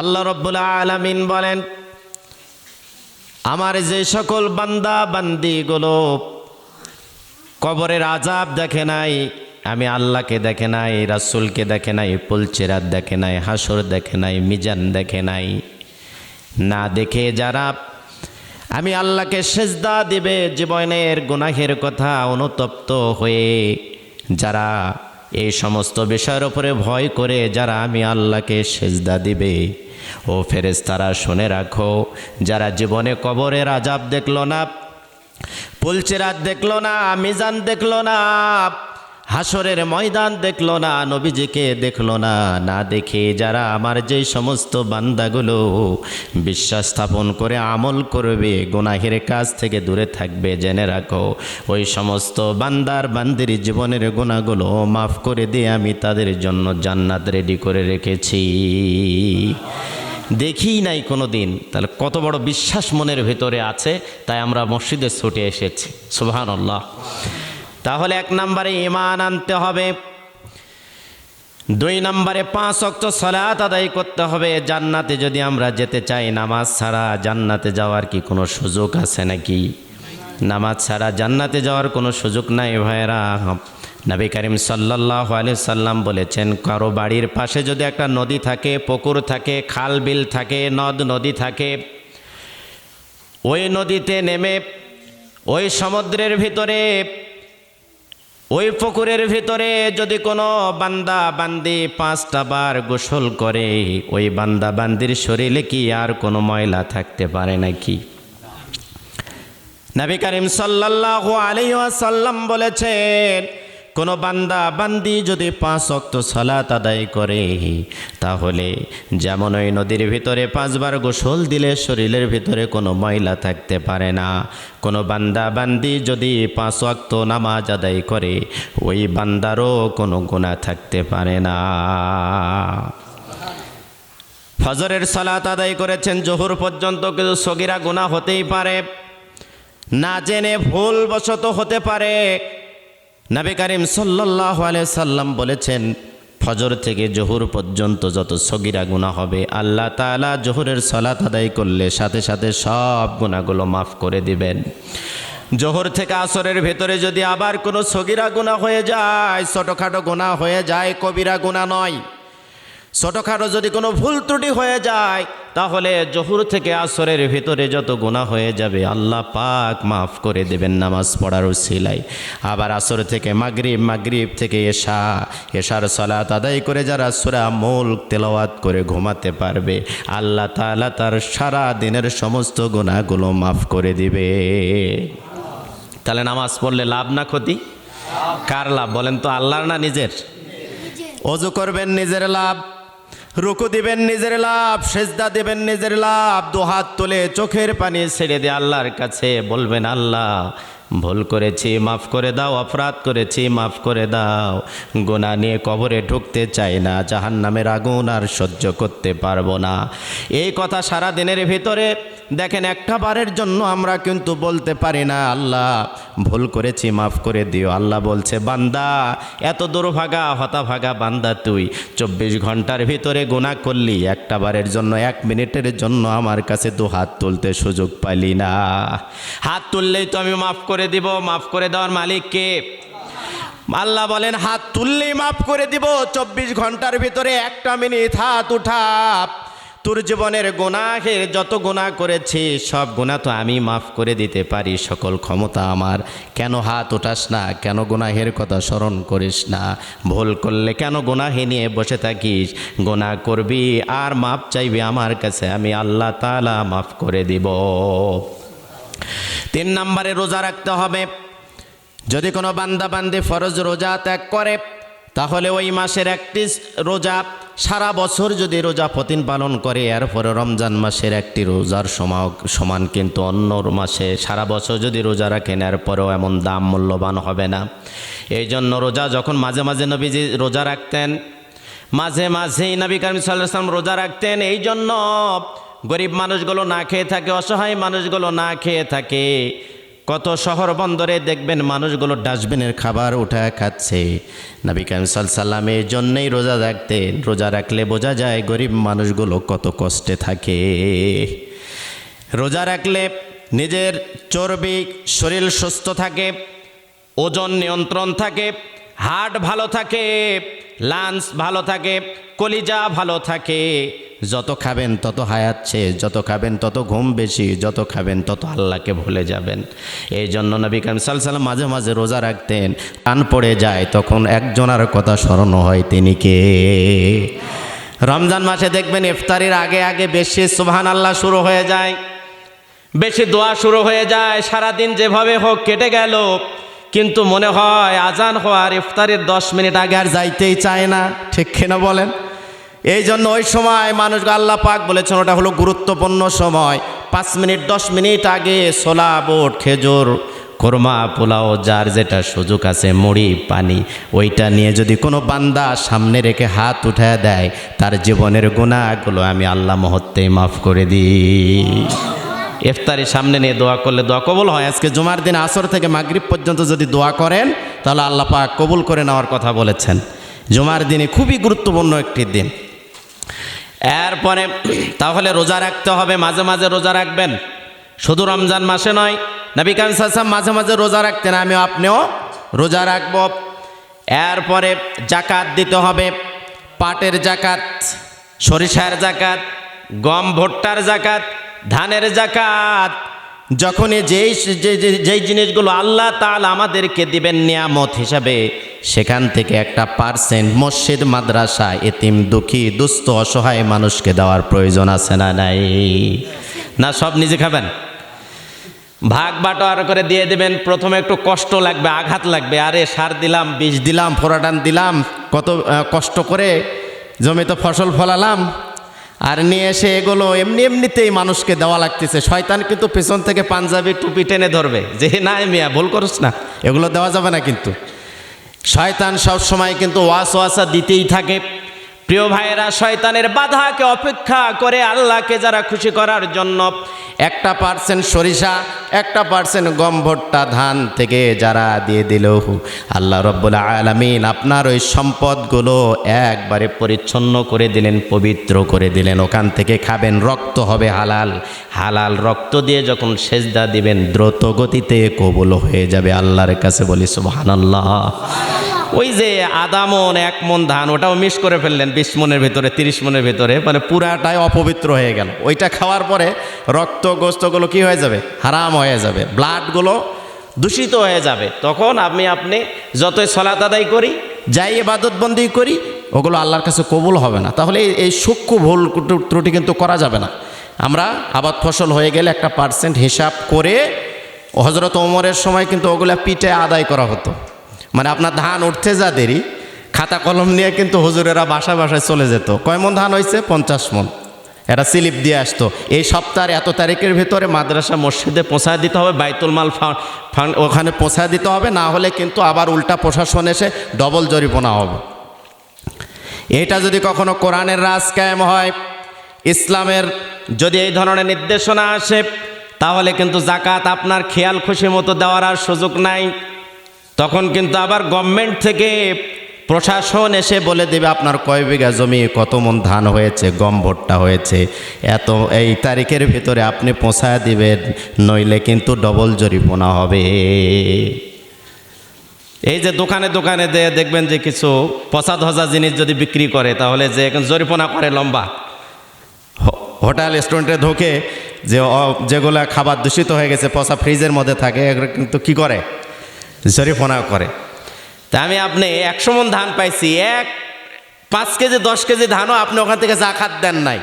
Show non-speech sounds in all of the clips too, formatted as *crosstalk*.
আল্লাহ রব্বুল আলামিন বলেন, আমার যে সকল বান্দা বান্দিগুলো কবরের আজাব দেখে নাই, আমি আল্লাহকে দেখে নাই, রাসূলকে দেখে নাই, পুলচেরাত দেখে নাই, হাসর দেখে নাই, মিজান দেখে নাই। না দেখে যারা, আমি আল্লাহকে সেজদা দিবে, জীবনের গুনাহের কথা অনুতপ্ত হয়ে যারা এই সমস্ত বিষয়ের উপরে ভয় করে যারা আমি আল্লাহকে সেজদা দিবে। ও ফেরেস্তারা শুনে রাখো, যারা জীবনে কবরের আজাব দেখল না, পুলচেরাত দেখল না, মিজান দেখল না হাসরের ময়দান দেখল না, নবীজিকে দেখল না। না দেখে যারা আমার যে সমস্ত বান্দাগুলো বিশ্বাস স্থাপন করে আমল করবে, গুনাহের কাজ থেকে দূরে থাকবে, জেনে রাখো, ওই সমস্ত বান্দার বান্দির জীবনের গোনাগুলো মাফ করে দিয়ে আমি তাদের জন্য জান্নাত রেডি করে রেখেছি। দেখি নাই কোনো দিন তাহলে কত বড় বিশ্বাস মনের ভেতরে আছে, তাই আমরা মসজিদে ছুটে এসেছি। সুবহান আল্লাহ তাহলে এক নম্বরে ইমান আনতে হবে। দুই নম্বরে পাঁচ অক্ত সলাত আদায় করতে হবে। জান্নাতে যদি আমরা যেতে চাই, নামাজ ছাড়া জান্নাতে যাওয়ার কি কোনো সুযোগ আছে নাকি? নামাজ ছাড়া জান্নাতে যাওয়ার কোনো সুযোগ নাই ভাইরা নবী করিম সাল্লাহ সাল্লাম বলেছেন, কারও বাড়ির পাশে যদি একটা নদী থাকে, পুকুর থাকে, খাল বিল থাকে, নদ নদী থাকে, ওই নদীতে নেমে, ওই সমুদ্রের ভিতরে ওই পুকুরের ভিতরে যদি কোনো বান্দা বান্দি পাঁচটা বার গোসল করে, ওই বান্দা বান্দির শরীরে কি আর কোনো ময়লা থাকতে পারে নাকি? নবী করিম সাল্লাল্লাহু আলাইহি ওয়াসাল্লাম বলেছেন কোনো বান্দা বান্দি যদি পাঁচ অক্ত সালাত আদায় করে, তাহলে যেমন ওই নদীর ভিতরে পাঁচবার গোসল দিলে শরীরের ভিতরে কোনো ময়লা থাকতে পারে না। কোনো বান্দা বান্দি যদি পাঁচ অক্ত নামাজ আদায় করে, ওই বান্দারও কোনো গুণা থাকতে পারে না। ফজরের সালাত আদায় করেছেন, জোহর পর্যন্ত কিছু সগিরা গুণা হতেই পারে। না জেনে ভুলবশত হতে পারে। নবী কারিম সাল্লাহ সাল্লাম বলেছেন, ফজর থেকে জহুর পর্যন্ত যত সগিরা গুণা হবে, আল্লাহ তালা জহুরের সলাত আদায় করলে সাথে সাথে সব গুণাগুলো মাফ করে দিবেন। জোহর থেকে আসরের ভেতরে যদি আবার কোনো সগিরা গুণা হয়ে যায়, ছোটোখাটো গুণা হয়ে যায়, কবিরা গুণা নয়। ছোটোখাটো যদি কোনো ভুল ত্রুটি হয়ে যায় তাহলে জহুর থেকে আসরের ভিতরে যত গুণা হয়ে যাবে আল্লাহ পাক মাফ করে দেবেন নামাজ পড়ার সিলাই আবার আসর থেকে মাগরিব মাগরিব থেকে এশা এশার সলাত আদায় করে যারা সুরা মূল তেলাওয়াত করে ঘুমাতে পারবে আল্লাহ তাআলা তার সারা দিনের সমস্ত গুণাগুলো মাফ করে দিবে। তাহলে নামাজ পড়লে লাভ না ক্ষতি? কার লাভ? বলেন তো আল্লাহর না নিজের। অজু করবেন নিজের লাভ। রুকু দিবেন নিজের লাভ, সেজদা দেবেন নিজের লাভ, দু হাত তুলে চোখের পানি ছেড়ে দিয়ে আল্লাহর কাছে বলবেন, আল্লাহ ভুল করেছি, মাফ করে দাও, অপরাধ করেছি, মাফ করে দাও। গোনা নিয়ে কবরে ঢুকতে চাই না জাহান নামের আগুন আর সহ্য করতে পারব না। এই কথা সারা দিনের ভিতরে দেখেন, একটা বারের জন্য আমরা কিন্তু বলতে পারি না, আল্লাহ, ভুল করেছি, মাফ করে দিও। আল্লাহ বলছে, বান্দা, এত দুর্ভাগা, হতাভাগা বান্দা তুই। চব্বিশ ঘণ্টার ভিতরে গোনা করলি, একটা বারের জন্য, এক মিনিটের জন্য আমার কাছে তো হাত তুলতে সুযোগ পাইলি না। হাত তুললেই তো আমি মাফ করে দিব, মাফ করে দেওয়ার মালিককে। আল্লাহ বলেন, হাত তুললেই মাফ করে দিব, চব্বিশ ঘণ্টার ভিতরে একটা মিনিট হাত উঠা তোর জীবনের গোনাহের যত গোনা করেছি, সব গোনা তো আমি মাফ করে দিতে পারি, সকল ক্ষমতা আমার। কেন হাত ওঠাস না, কেন গোনাহের কথা স্মরণ করিস না? ভুল করলে কেন গোনাহে নিয়ে বসে থাকিস? গোনা করবি আর মাপ চাইবি আমার কাছে, আমি আল্লাহ তালা মাফ করে দিব। তিন নম্বরে রোজা রাখতে হবে। যদি কোনো বান্দা বান্দি ফরজ রোজা ত্যাগ করে, তাহলে ওই মাসের একটি রোজা, সারা বছর যদি রোজা প্রতিন পালন করে, এরপরে রমজান মাসের একটি রোজার সমা- সমান কিন্তু অন্য মাসে সারা বছর যদি রোজা রাখেন, এরপরেও এমন দাম মূল্যবান হবে না। এই জন্য রোজা যখন মাঝে মাঝে নবীজি রোজা রাখতেন, মাঝে মাঝেই নবী করিম সাল্লাম রোজা রাখতেন, এই জন্য গরিব মানুষগুলো না খেয়ে থাকে, অসহায় মানুষগুলো না খেয়ে থাকে। কত শহর বন্দরে দেখবেন মানুষগুলো ডাস্টবিনের খাবার উঠায় খাচ্ছে। নবী কাইম সাল্লাম এই জন্যেই রোজা রাখতেন রোজা রাখলে বোঝা যায় গরিব মানুষগুলো কত কষ্টে থাকে। রোজা রাখলে নিজের চর্বি, শরীর সুস্থ থাকে, ওজন নিয়ন্ত্রণ থাকে, হার্ট ভালো থাকে লাঞ্চ ভালো থাকে, কলিজা ভালো থাকে। যত খাবেন তত হায়াচ্ছে যত খাবেন তত ঘুম বেশি, যত খাবেন তত আল্লাহকে ভুলে যাবেন। এই জন্য নবী কাম সাল্লাম মাঝে মাঝে রোজা রাখতেন, টান পড়ে যায়, তখন একজনের কথা স্মরণ হয় তিনি কে? রমজান মাসে দেখবেন ইফতারির আগে আগে বেশি সুবহান আল্লাহ শুরু হয়ে যায়, বেশি দোয়া শুরু হয়ে যায়, সারাদিন যেভাবে হোক কেটে গেল, কিন্তু মনে হয় আজান হওয়ার ইফতারের দশ মিনিট আগে আর যাইতেই চায় না। ঠিক কিনা বলেন? এই জন্য ওই সময় মানুষ আল্লাহ পাক বলেছেন, ওটা হলো গুরুত্বপূর্ণ সময়। পাঁচ মিনিট, দশ মিনিট আগে সোলা বোট, খেজুর কোরমা পোলাও, যার যেটা সুযোগ আছে, মুড়ি, পানি, ওইটা নিয়ে যদি কোনো বান্দা সামনে রেখে হাত উঠায় দেয়, তার জীবনের গুণাগুলো আমি আল্লাহ মহত্তেই মাফ করে দিই। ইফতারি সামনে নিয়ে দোয়া করলে দোয়া কবুল হয়। আজকে জুমার দিন আসর থেকে মাগরিব পর্যন্ত যদি দোয়া করেন, তাহলে আল্লাহ পাক কবুল করে নেওয়ার কথা বলেছেন। জুমার দিনে খুবই গুরুত্বপূর্ণ একটি দিন। এরপরে তাহলে রোজা রাখতে হবে, মাঝে মাঝে রোজা রাখবেন। শুধু রমজান মাসে নয়, নবী কান সাসাম মাঝে মাঝে রোজা রাখতেন, আমিও আপনিও রোজা রাখব। এরপরে জাকাত দিতে হবে, পাটের জাকাত, সরিষার জাকাত, গম ভুট্টার জাকাত, ধানের জাকাত যখনই যেই যেই জিনিসগুলো আল্লাহ তাল আমাদেরকে দিবেন নিয়ামত হিসাবে, সেখান থেকে একটা পার্সেন্ট মসজিদ, মাদ্রাসা, এতিম, দুঃখী, দুস্থ, অসহায় মানুষকে দেওয়ার প্রয়োজন আছে না নাই? না, সব নিজে খাবেন? ভাগ বাটোয়ার করে দিয়ে দেবেন, প্রথমে একটু কষ্ট লাগবে, আঘাত লাগবে। আরে, সার দিলাম বীজ দিলাম ফোরাটান দিলাম, কত কষ্ট করে জমিতে ফসল ফলালাম আর নিয়ে এসে এগুলো এমনি এমনিতেই মানুষকে দেওয়া লাগতেছে। শয়তান কিন্তু পেছন থেকে পাঞ্জাবি, টুপি টেনে ধরবে। যে, না মিয়া, ভুল করিস না। এগুলো দেওয়া যাবে না কিন্তু। শয়তান সব সময় কিন্তু ওয়াস ওয়াসা দিতেই থাকে। প্রিয় ভাইয়েরা, শয়তানের বাধাকে অপেক্ষা করে আল্লাহকে যারা খুশি করার জন্য একটা পার্সেন্ট সরিষা, একটা পার্সেন্ট গম ভুট্টা ধান থেকে যারা দিয়ে দিল। আল্লাহ রব্বুল আলমিন আপনার ওই সম্পদগুলো একবারে পরিচ্ছন্ন করে দিলেন, পবিত্র করে দিলেন। ওখান থেকে খাবেন, রক্ত হবে হালাল। হালাল রক্ত দিয়ে যখন সেজদা দিবেন, দ্রুত গতিতে কবুল হয়ে যাবে আল্লাহর কাছে বলি, সুবহানাল্লাহ। ওই যে আধা মন এক মন ধান, ওটাও মিস করে ফেললেন বিশ মনের ভেতরে, তিরিশ মনের ভেতরে মানে পুরাটাই অপবিত্র হয়ে গেল। ওইটা খাওয়ার পরে রক্ত, গোস্তগুলো কি হয়ে যাবে? হারাম হয়ে যাবে। ব্লাডগুলো দূষিত হয়ে যাবে। তখন আমি, আপনি যতই সলাত আদায় করি, যাই এবাদতবন্দি করি, ওগুলো আল্লাহর কাছে কবুল হবে না। তাহলে এই- সূক্ষ্ম ভুল ত্রুটি কিন্তু করা যাবে না। আমরা আবাদ ফসল হয়ে গেলে একটা পার্সেন্ট হিসাব করে হজরত ওমরের সময় কিন্তু ওগুলা পিঠে আদায় করা হতো। মানে আপনার ধান উঠতে যা দেরি, খাতা কলম নিয়ে কিন্তু হুজুরেরা বাসায় বাসায় চলে যেত। কয় মন ধান হয়েছে পঞ্চাশ মন। এরা স্লিপ দিয়ে আসতো। এই সপ্তাহের এত তারিখের ভেতরে মাদ্রাসা মসজিদে পৌঁছায় দিতে হবে, বাইতুল মাল ওখানে পৌঁছায় দিতে হবে, না হলে কিন্তু আবার উল্টা প্রশাসন এসে ডবল জরিমানা হবে। এটা যদি কখনো কোরআনের রাজ কায়েম হয়, ইসলামের যদি এই ধরনের নির্দেশনা আসে, তাহলে কিন্তু জাকাত আপনার খেয়াল খুশি মতো দেওয়ার আর সুযোগ নাই। তখন কিন্তু আবার গভর্নমেন্ট থেকে প্রশাসন এসে বলে দেবে, আপনার কয় বিঘা জমি, কত মন ধান হয়েছে, গম ভুট্টা হয়েছে, এত, এই তারিখের ভিতরে আপনি পৌঁছায় দিবেন, নইলে কিন্তু ডবল জরিমানা হবে। এই যে দোকানে দোকানে যে দেখবেন যে কিছু পচা ধজা জিনিস যদি বিক্রি করে, তাহলে যে এখন জরিমানা করে লম্বা। হোটেল রেস্টুরেন্টে ঢোকে যে যেগুলো খাবার দূষিত হয়ে গেছে, পচা ফ্রিজের মধ্যে থাকে, এগুলো কিন্তু কি করে? জরিমানা করে। তা আমি আপনি একশো মন ধান পাইছি, এক পাঁচ কেজি, দশ কেজি ধানও আপনি ওখান থেকে জাকাত দেন নাই।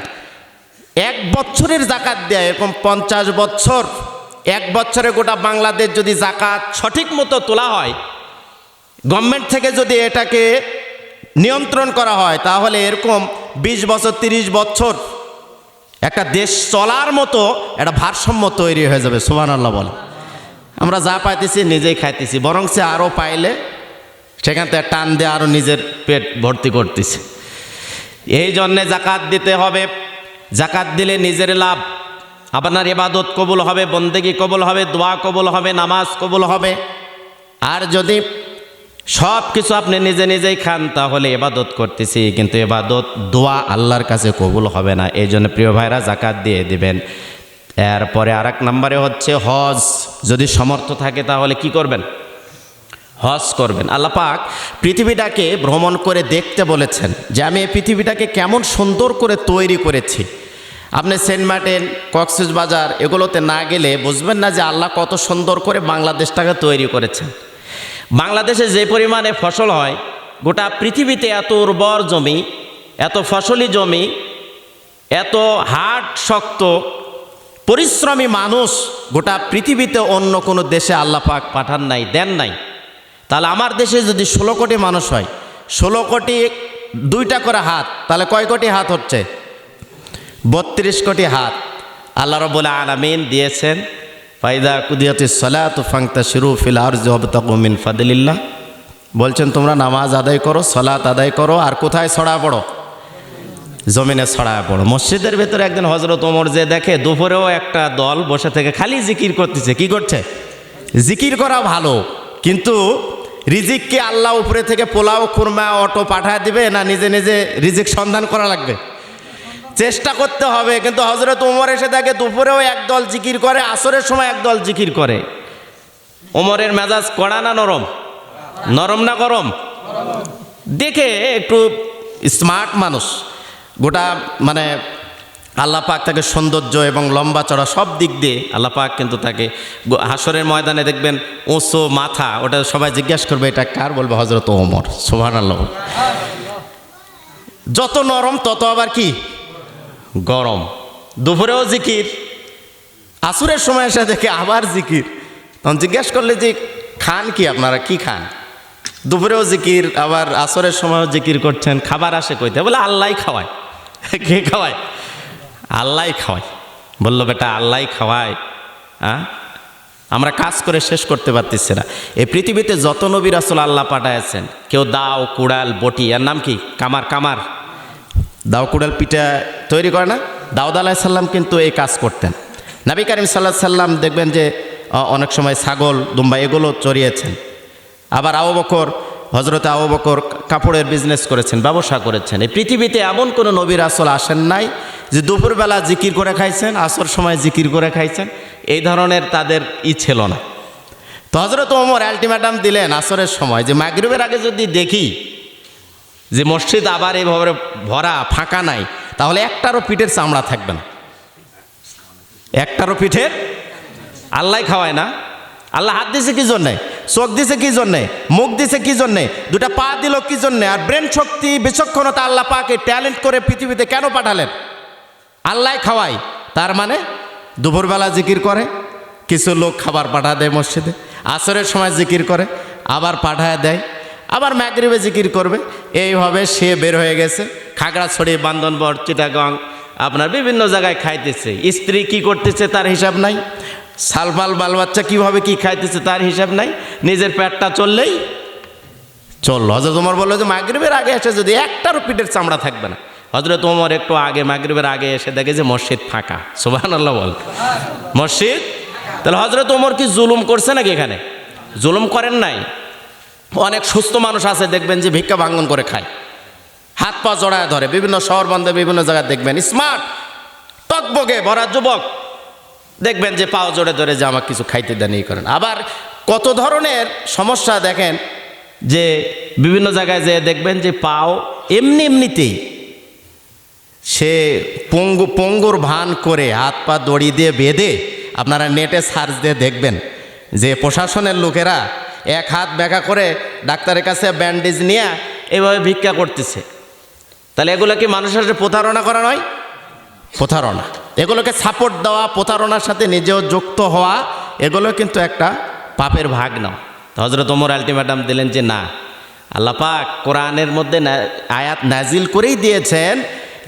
এক বছরের জাকাত দেয়, এরকম পঞ্চাশ বছর, এক বছরে গোটা বাংলাদেশ যদি জাকাত সঠিক মতো তোলা হয়, গভর্নমেন্ট থেকে যদি এটাকে নিয়ন্ত্রণ করা হয়, তাহলে এরকম বিশ বছর, তিরিশ বছর একটা দেশ চলার মতো একটা ভারসাম্য তৈরি হয়ে যাবে সুবান আল্লাহ বলে আমরা যা পাইতেছি নিজেই খাইতেছি। বরং সে আরও পাইলে সেখান থেকে টান দিয়ে আরও নিজের পেট ভর্তি করতেছে। এই জন্যে জাকাত দিতে হবে। জাকাত দিলে নিজের লাভ। আপনার এবাদত কবুল হবে, বন্দেগি কবুল হবে, দোয়া কবুল হবে, নামাজ কবুল হবে। আর যদি সব কিছু আপনি নিজে নিজেই খান, তাহলে এবাদত করতেছি। কিন্তু এবাদত দোয়া আল্লাহর কাছে কবুল হবে না। এই জন্য প্রিয় ভাইরা জাকাত দিয়ে দিবেন। এরপরে আর এক নম্বরে হচ্ছে হজ। যদি সমর্থ থাকে তাহলে কি করবেন? হজ করবেন। আল্লাহ পাক পৃথিবীটাকে ভ্রমণ করে দেখতে বলেছেন যে আমি এই পৃথিবীটাকে কেমন সুন্দর করে তৈরি করেছি। আপনি সেন্ট মার্টিন, কক্সেস বাজার এগুলোতে না গেলে বুঝবেন না যে আল্লাহ কত সুন্দর করে বাংলাদেশটাকে তৈরি করেছেন। বাংলাদেশে যে পরিমাণে ফসল হয়, গোটা পৃথিবীতে এত উর্বর জমি, এত ফসলি জমি, এত হাট শক্ত পরিশ্রমী মানুষ গোটা পৃথিবীতে অন্য কোনো দেশে আল্লাহ পাক পাঠান নাই, দেন নাই। তাহলে আমার দেশে যদি ষোলো কোটি মানুষ হয়, ষোলো কোটি দুইটা করে হাত, তাহলে কয় কোটি হাত হচ্ছে? বত্রিশ কোটি হাত। আল্লাহ রবুল্লা আলমিন দিয়েছেন, ফাইদা কুদিয়তি সলাত ফাংতা শিরু ফিল আর জবতমিন ফাদিল্লাহ বলছেন, তোমরা নামাজ আদায় করো, সলাত আদায় করো, আর কোথায় ছড়া পড়ো? জমিনে ছড়ায় পড়ো। মসজিদের ভেতরে একদিন হজরত ওমর যে দেখে, দুপুরেও একটা দল বসে থেকে খালি জিকির করতেছে। কি করছে? জিকির করা ভালো, কিন্তু রিজিককে আল্লাহ উপরে থেকে পোলাও, খুরমা, অটো পাঠায় দিবে না নিজে নিজে রিজিক সন্ধান করা লাগবে? চেষ্টা করতে হবে, কিন্তু হজরত ওমর এসে দেখে দুপুরেও একদল জিকির করে, আসরের সময় একদল জিকির করে। ওমরের মেজাজ কড়া না নরম? নরম না গরম? দেখে একটু স্মার্ট মানুষ। গোটা মানে আল্লাহ পাক তাকে সৌন্দর্য এবং লম্বা চড়া সব দিক দিয়ে আল্লাহ পাক কিন্তু তাকে হাসরের ময়দানে দেখবেন ওসো মাথা, ওটা সবাই জিজ্ঞাসা করবে, এটা কার? বলবে হজরত ওমর। সোহান আল্লাহ যত নরম, তত আবার কি? গরম। দুপুরেও জিকির, আসুরের সময় এসে দেখে আবার জিকির। তখন জিজ্ঞেস করলে যে, খান কি আপনারা? কি খান? দুপুরেও জিকির, আবার আসরের সময়ও জিকির করছেন, খাবার আসে কইতে? বলে আল্লাহ খাওয়ায়। *laughs* কে খাওয়ায়? আল্লাহ খাওয়ায়। বলল, বেটা আল্লাহ খাওয়ায়। হ্যাঁ আমরা কাজ করে শেষ করতে পারতেছি না। এই পৃথিবীতে যত নবীর আসল আল্লাহ পাঠাইছেন কেউ দাও, কুড়াল, বটি, এর নাম কি? কামার কামার। দাও, কুড়াল, পিঠা তৈরি করে না? দাউদ আলাহ সাল্লাম কিন্তু এই কাজ করতেন। নবী করিম সাল্লাহ সাল্লাম দেখবেন যে অনেক সময় ছাগল, দুম্বা এগুলো চড়িয়েছেন। আবার আবু বকর হজরত আবু বকর কাপড়ের বিজনেস করেছেন, ব্যবসা করেছেন। এই পৃথিবীতে এমন কোনো নবীর আসল আসেন নাই যে দুপুরবেলা জিকির করে খাইছেন, আসর সময় জিকির করে খাইছেন। এই ধরনের তাদের ই ছিল না। তো হজরত ওমর আলটিমেটাম দিলেন আসরের সময় যে মাগরিবের আগে যদি দেখি যে মসজিদ আবার এইভাবে ভরা, ফাঁকা নাই, তাহলে একটারও পিঠের চামড়া থাকবে না। একটারও পিঠের আল্লাহ খাওয়ায় না। আল্লাহ হাত দিছে কি জন্যে? চোখ দিছে কি জন্যে? মুখ দিছে কি জন্যে? দুটা পা দিল কি জন্যে? আর ব্রেন শক্তি, বিচক্ষণতা আল্লাহ পাকে ট্যালেন্ট করে পৃথিবীতে কেন পাঠালেন? আল্লাহ খাওয়াই। তার মানে দুপুরবেলা জিকির করে, কিছু লোক খাবার পাঠা দেয় মসজিদে। আসরের সময় জিকির করে, আবার পাঠায় দেয়। আবার ম্যাগরিবে জিকির করবে। এইভাবে সে বের হয়ে গেছে। খাগড়াছড়ি বান্দনবর চিটাগং, আপনার বিভিন্ন জায়গায় খাইতেছে। স্ত্রী কি করতেছে তার হিসাব নাই। সালফাল বাল বাচ্চা কীভাবে কী খাইতেছে তার হিসাব নাই। নিজের পেটটা চললেই চলল। হজরত উমর বলল যে, মাগরিবের আগে এসে যদি একটারও পিঠের চামড়া থাকবে না। হজরত উমর একটু আগে, মাগরিবের আগে এসে দেখে যে, মসজিদ ফাঁকা। সুবাহান আল্লাহ বল। মসজিদ? তাহলে হজরত উমর কি জুলুম করছে নাকি এখানে? জুলুম করেন নাই। অনেক সুস্থ মানুষ আছে, দেখবেন যে ভিক্ষা ভাঙ্গন করে খায়। হাত পা জড়ায় ধরে। বিভিন্ন শহর বন্ধে বিভিন্ন জায়গায় দেখবেন। স্মার্ট টকবগে ভরা যুবক। দেখবেন যে পাও জোরে ধরে যে আমাকে কিছু খাইতে দেন, এই করেন। আবার কত ধরনের সমস্যা দেখেন যে বিভিন্ন জায়গায় যে দেখবেন যে পাও এমনি এমনিতেই সে পঙ্গু পঙ্গুর ভান করে হাত পা দড়ি দিয়ে বেঁধে আপনারা নেটে সার্চ দিয়ে দেখবেন যে প্রশাসনের লোকেরা এক হাত ব্যাকা করে ডাক্তারের কাছে ব্যান্ডেজ নিয়ে এভাবে ভিক্ষা করতেছে। তাহলে এগুলো কি মানুষের প্রতারণা করা নয়? প্রতারণা। এগুলোকে সাপোর্ট দেওয়া, প্রতারণার সাথে নিজেও যুক্ত হওয়া, এগুলো কিন্তু একটা পাপের ভাগ নাও তো হজরত ওমর আলটিমেটাম দিলেন যে না। আল্লাহ পাক কোরআনের মধ্যে আয়াত নাজিল করেই দিয়েছেন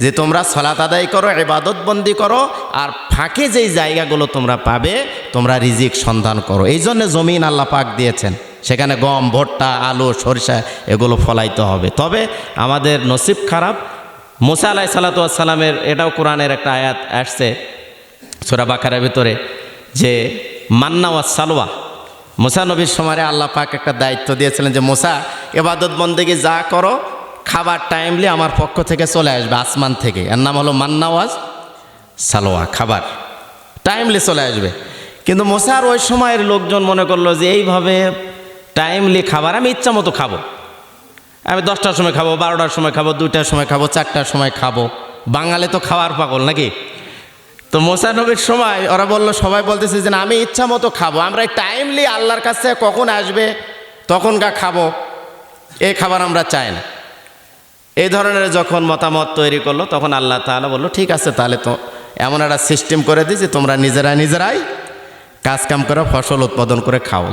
যে তোমরা সলাত আদায় করো, ইবাদত বন্দি করো, আর ফাঁকে যেই জায়গাগুলো তোমরা পাবে, তোমরা রিজিক সন্ধান করো। এই জন্য জমিন আল্লাহ পাক দিয়েছেন। সেখানে গম, ভুট্টা, আলু, সরিষা, এগুলো ফলাইতে হবে। তবে আমাদের নসিব খারাপ মুসা আলাহ সালাতামের এটাও কোরআনের একটা আয়াত আসছে সোরা বাকারের ভিতরে যে মান্না ওয়া সালোয়া মোসা নবীর সময় আল্লাহ পাক একটা দায়িত্ব দিয়েছিলেন যে, মোসা, এবাদত বন্দেগি যা করো, খাবার টাইমলি আমার পক্ষ থেকে চলে আসবে, আসমান থেকে। এর নাম হলো মান্নাওয়াজ সালোয়া খাবার টাইমলি চলে আসবে। কিন্তু মোসার ওই সময়ের লোকজন মনে করল যে, এইভাবে টাইমলি খাবার আমি ইচ্ছা মতো খাব। আমি দশটার সময় খাব, বারোটার সময় খাব, দুইটার সময় খাব, চারটার সময় খাব। বাঙালি তো খাওয়ার পাগল নাকি? তো মোসা নবীর সময় ওরা বলল, সবাই বলতেছে যে আমি ইচ্ছা মতো খাব। আমরা টাইমলি আল্লাহর কাছে কখন আসবে তখন গা খাব। এই খাবার আমরা চাই না। এই ধরনের যখন মতামত তৈরি করল, তখন আল্লাহ তাআলা বলল, ঠিক আছে, তাহলে তো এমন একটা সিস্টেম করে দিয়েছি, তোমরা নিজেরা নিজেরাই কাজ কাম করে, ফসল উৎপাদন করে খাও।